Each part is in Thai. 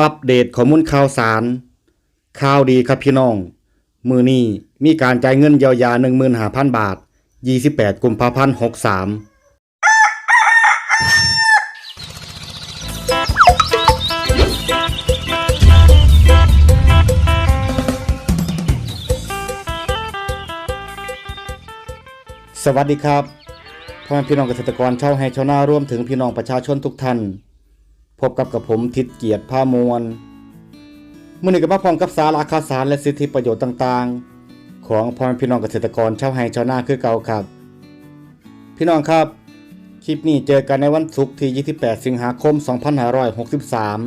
อัปเดตข้อมูลข่าวสาร ข่าวดีครับพี่น้อง มือนี้มีการจ่ายเงินเยียวยา 15,000 บาท 28 กุมภาพันธ์ 63 สวัสดีครับพ่อแม่พี่น้องเกษตรกรชาวไฮชาวนาร่วมถึงพี่น้องประชาชนทุกท่าน พบกับกับผมทิดเกียรติผ้ามวลมื่อนี้ก็มาพร้อมกับสาระข่าวสารและสิทธิประโยชน์ต่างๆ ของพ่อแม่พี่น้องเกษตรกรชาวไฮชาวนาคือเก่าครับ พี่น้องครับ คลิปนี้เจอกันในวันศุกร์ที่ 28 สิงหาคม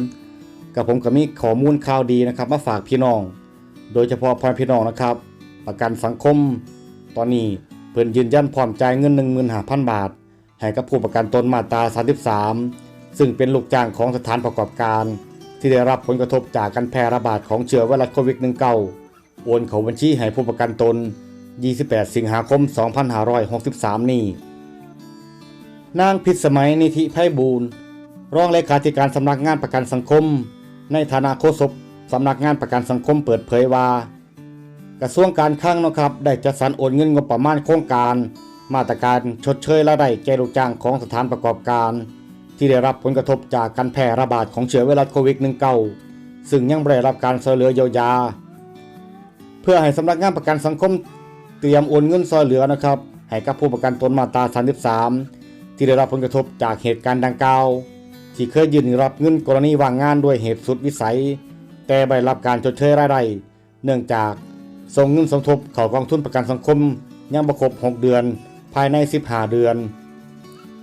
2563 กับผมก็มีข้อมูลข่าวดีนะครับมาฝากพี่น้อง โดยเฉพาะพ่อแม่พี่น้องนะครับ ประกันสังคม ตอนนี้เพิ่นยืนยันพร้อมจ่ายเงิน 15,000 บาทให้กับผู้ประกันตนมาตรา 33 ซึ่งเป็นลูกจ้างของสถานประกอบการ ที่ได้รับผลกระทบจากการแพร่ระบาดของเชื้อไวรัสโควิด -19 โอนเข้าบัญชีให้ผู้ประกันตน 28 สิงหาคม 2563 นี้นางพิษสมัยนิธิไพบูลรองเลขาธิการสำนักงานประกันสังคม ในฐานะโฆษกสำนักงานประกันสังคมเปิดเผยว่า กระทรวงการคลังนะครับได้จัดสรรโอนเงินงบประมาณโครงการ มาตรการชดเชยรายได้แก่ลูกจ้างของสถานประกอบการ ที่ได้รับผลกระทบจากการแพร่ระบาดของเชื้อไวรัสโควิด -19 ซึ่งยังไม่ได้รับการช่วยเหลือเยียวยา เพื่อให้สำนักงานประกันสังคมเตรียมโอนเงินช่วยเหลือนะครับให้กับผู้ประกันตนมาตรา33 ที่ได้รับผลกระทบจากเหตุการณ์ดังกล่าวที่เคยยืนรับเงินกรณีว่างงานด้วยเหตุสุดวิสัย แต่ไม่รับการชดเชยรายได้เนื่องจากส่งเงินสมทบเข้ากองทุนประกันสังคมยังบ่ครบ6 เดือน ภายใน 15 เดือน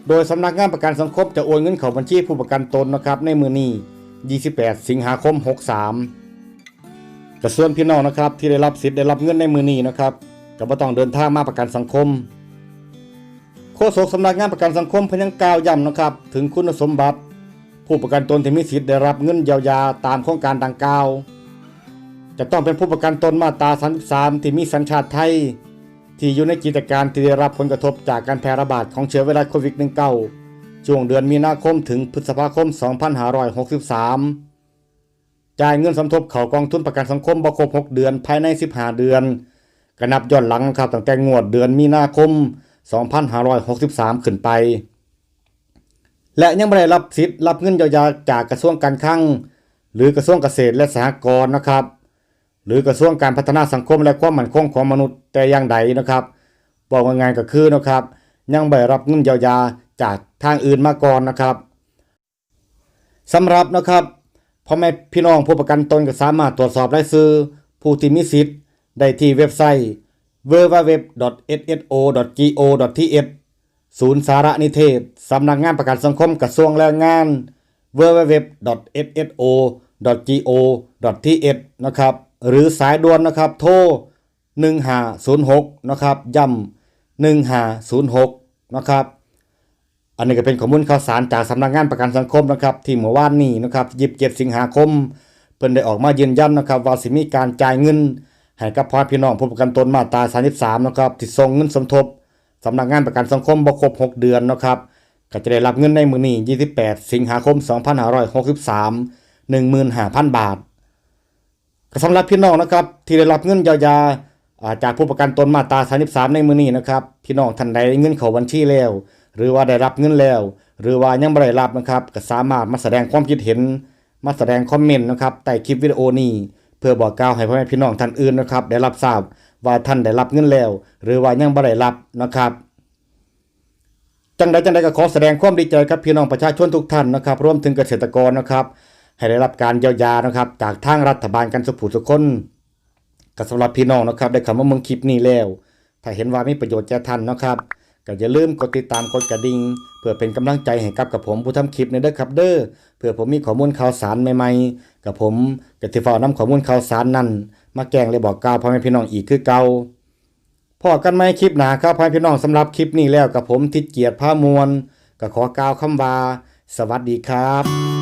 โดยสำนักงานประกันสังคมจะโอนเงินเข้าบัญชีผู้ประกันตนนะครับในมือนี้ 28 สิงหาคม 63กระส่วนพี่น้องนะครับที่ได้รับสิทธิ์ได้รับเงินในมือนี้นะครับก็บ่ต้องเดินทางมาประกันสังคมโฆษกสำนักงานประกันสังคมพยังกล่าวย้ำนะครับ ถึงคุณสมบัติ ผู้ประกันตนที่มีสิทธิ์ได้รับเงินเยียวยาตามโครงการดังกล่าว จะต้องเป็นผู้ประกันตนมาตรา33ที่มีสัญชาติไทย ที่อยู่ในกิจการที่ได้รับผลกระทบจากการแพร่ระบาดของเชื้อไวรัสโควิด -19 ช่วงเดือนมีนาคมถึงพฤษภาคม 2563 จ่ายเงินสมทบเข้ากองทุนประกันสังคมบ่ครบ6เดือนภายใน 15 เดือนก็นับย้อนหลังครับตั้งแต่งวดเดือนมีนาคม 2563 ขึ้นไป และยังไม่ได้รับสิทธิ์รับเงินเยียวยาจากกระทรวงการคลังหรือกระทรวงเกษตรและสหกรณ์นะครับ หรือกระทรวงการพัฒนาสังคมและความมั่นคงของมนุษย์แต่อย่างใดนะครับ บอกง่ายๆก็คือนะครับ ยังไม่รับเงินเยียวยาจากทางอื่นมาก่อนนะครับสำหรับนะครับพ่อแม่พี่น้องผู้ประกันตนก็สามารถตรวจสอบรายชื่อผู้ที่มีสิทธิ์ได้ที่เว็บไซต์ www.sso.go.th ศูนย์สารนิเทศ สำนักงานประกันสังคมกระทรวงแรงงาน www.sso.go.th นะครับ หรือสายด่วนนะครับ โทร1506นะครับย้ำ1506นะครับ อันนี้ก็เป็นข้อมูลข่าวสารจากสำนักงานประกันสังคมนะครับ ที่เมื่อวานนี้นะครับ27สิงหาคม เพิ่นได้ออกมายืนยันนะครับ ว่าสิมีการจ่ายเงินให้กับพ่อพี่น้องผู้ประกันตนมาตรา33นะครับที่ส่งเงินสมทบสำนักงานประกันสังคมบ่ครบ6 เดือนนะครับก็จะได้รับเงินในมือนี้28 สิงหาคม 2563 15,000 บาท สำหรับพี่น้องนะครับ ที่ได้รับเงินเยียวยาจากผู้ประกันตนมาตรา33ในมือนี้นะครับ พี่น้องท่านใดเงินเข้าบัญชีแล้ว หรือว่าได้รับเงินแล้ว หรือว่ายังบ่ได้รับนะครับ ก็สามารถมาแสดงความคิดเห็น มาแสดงคอมเมนต์นะครับใต้คลิปวิดีโอนี้ เพื่อบอกกล่าวให้พ่อแม่พี่น้องท่านอื่นนะครับ ได้รับทราบว่าท่านได้รับเงินแล้ว หรือว่ายังบ่ได้รับนะครับจังใดจังใดก็ขอแสดงความดีใจกับพี่น้องประชาชนทุกท่านนะครับ รวมถึงเกษตรกรนะครับ ให้ได้รับการเยียวยานะครับ จากทางรัฐบาลกันสุขผู้สุขคนก็สำหรับพี่น้องนะครับได้คำว่าเมืองคลิปนี้แล้ว ถ้าเห็นว่ามีประโยชน์แก่ท่านนะครับก็อย่าลืมกดติดตามกดกระดิ่งเพื่อเป็นกำลังใจให้กับกับผมผู้ทำคลิปในเด้อครับเด้อเพื่อผมมีข้อมูลข่าวสารใหม่ๆ กับผมก็สิฟ้านํข้อมูลข่าวสารนั้นมาแกงเลยบอกกล่าวพ่อแม่พี่น้องอีกคือเก่าพอกันไหมคลิปหนาครับพ่อแม่พี่น้องสำหรับคลิปนี้แล้วกับผมทิดเกียรติผ้ามวลก็ขอกล่าวคำว่าสวัสดีครับ